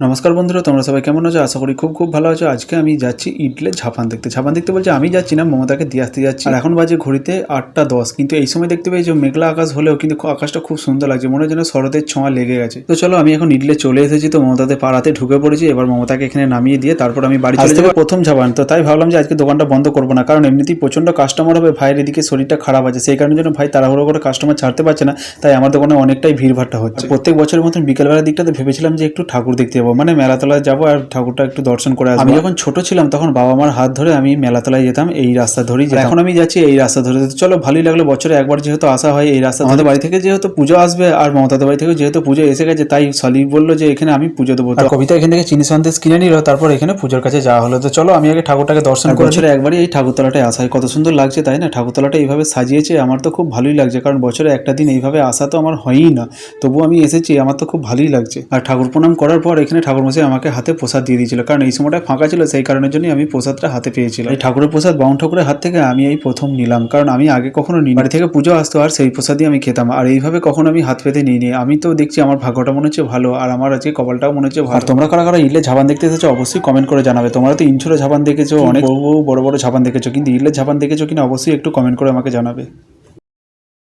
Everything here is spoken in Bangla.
নমস্কার বন্ধুরা তোমরা সবাই কেমন আছো? আশা করি খুব খুব ভালো আছো। আজকে আমি যাচ্ছি ইডলে ঝাপান দেখতে। ঝাপান দেখতে বলছে আমি যাচ্ছি না মমতাকে দিয়ে আসতে যাচ্ছি। আর এখন বাজে ঘড়িতে আটটা দশ কিন্তু এই সময় দেখতে পাই যে মেঘলা আকাশ হলেও কিন্তু আকাশটা খুব সুন্দর লাগছে মনে হয় যেন শরতের ছোঁয়া লেগে গেছে। তো চলো আমি এখন ইডলে চলে এসেছি তো মমতাদের পাড়াতে ঢুকে পড়েছি এবার মমতাকে এখানে নামিয়ে দিয়ে তারপর আমি বাড়ি চলে যাব। প্রথম ঝাপান তো তাই ভাবলাম যে আজকে দোকানটা বন্ধ করব না কারণ এমনিতেই প্রচণ্ড কাস্টমার হবে ভাইয়ের এদিকে শরীরটা খারাপ আছে সেই কারণের জন্য ভাই তাড়াহুড়ো করে কাস্টমার ছাড়তে পারছে না তাই আমার দোকানে অনেকটাই ভিড়ভাট্টা হচ্ছে। প্রত্যেক বছরের মতন বিকেলবেলার দিকটাতে ভেবেছিলাম যে একটু ঠাকুর দেখতে যাব মানে মেলাতলায় যাব আর ঠাকুরটা একটু দর্শন করে আসব। আমি যখন ছোট ছিলাম তখন বাবা মার হাত ধরে আমি মেলাতলায় যেতাম এই রাস্তা ধরেই। এখন আমি যাচ্ছি এই রাস্তা ধরে। তো চলো ভালোই লাগল বছরে একবার যেহেতু আসা হয় এই রাস্তা আমাদের বাড়ি থেকে যেহেতু পুজো আসবে আর মমতাদের বাড়ি থেকে যেহেতু পুজো এসে গেছে তাই সলি বলল যে এখানে আমি পুজো দেবো। আর কবিতা এখান থেকে চিনি সন্দেশ কিনে নিল তারপর এখানে পুজোর কাছে যাওয়া হলো। তো চলো আমি আগে ঠাকুরটাকে দর্শন করে। বছরে একবারই এই ঠাকুরতলাটায় আসা হয়। কত সুন্দর লাগছে তাই না? ঠাকুরতলাটা এইভাবে সাজিয়েছে আমার তো খুব ভালোই লাগছে। কারণ বছরে একটা দিন এইভাবে আসা তো আমার হয়ই না। তবু আমি এসেছি আমার তো খুব ভালোই লাগছে। আর ঠাকুর প্রণাম করার পর এখানে ঠাকুর মশাই আমাকে হাতে প্রসাদ দিয়ে দিয়েছিল। কারণ এই সময়টা ফাঁকা ছিল সেই কারণের জন্যই আমি প্রসাদটা হাতে পেয়েছিলাম এই ঠাকুরের প্রসাদ বাউন ঠাকুরের হাত থেকে আমি এই প্রথম নিলাম। কারণ আমি আগে কখনো নিই বাড়ি থেকে পুজো আসতো আর সেই প্রসাদই আমি খেতাম। আর এইভাবে কখনো আমি হাত পেতে নিইনি। আমি তো দেখছি আমার ভাগ্যটা মনে হচ্ছে ভালো আর আমার আজকে কপালটাও মনে হচ্ছে ভালো। তোমরা কারা কারা ইলে ঝাপান দেখতে এসেছ অবশ্যই কমেন্ট করে জানাবে। তোমরা তো ইনছোরে ঝাপান দেখেছ অনেক বড় বড় ঝাপান দেখেছ কিন্তু ইলের ঝাপান দেখেছ কিনা অবশ্যই একটু কমেন্ট করে আমাকে জানাবে।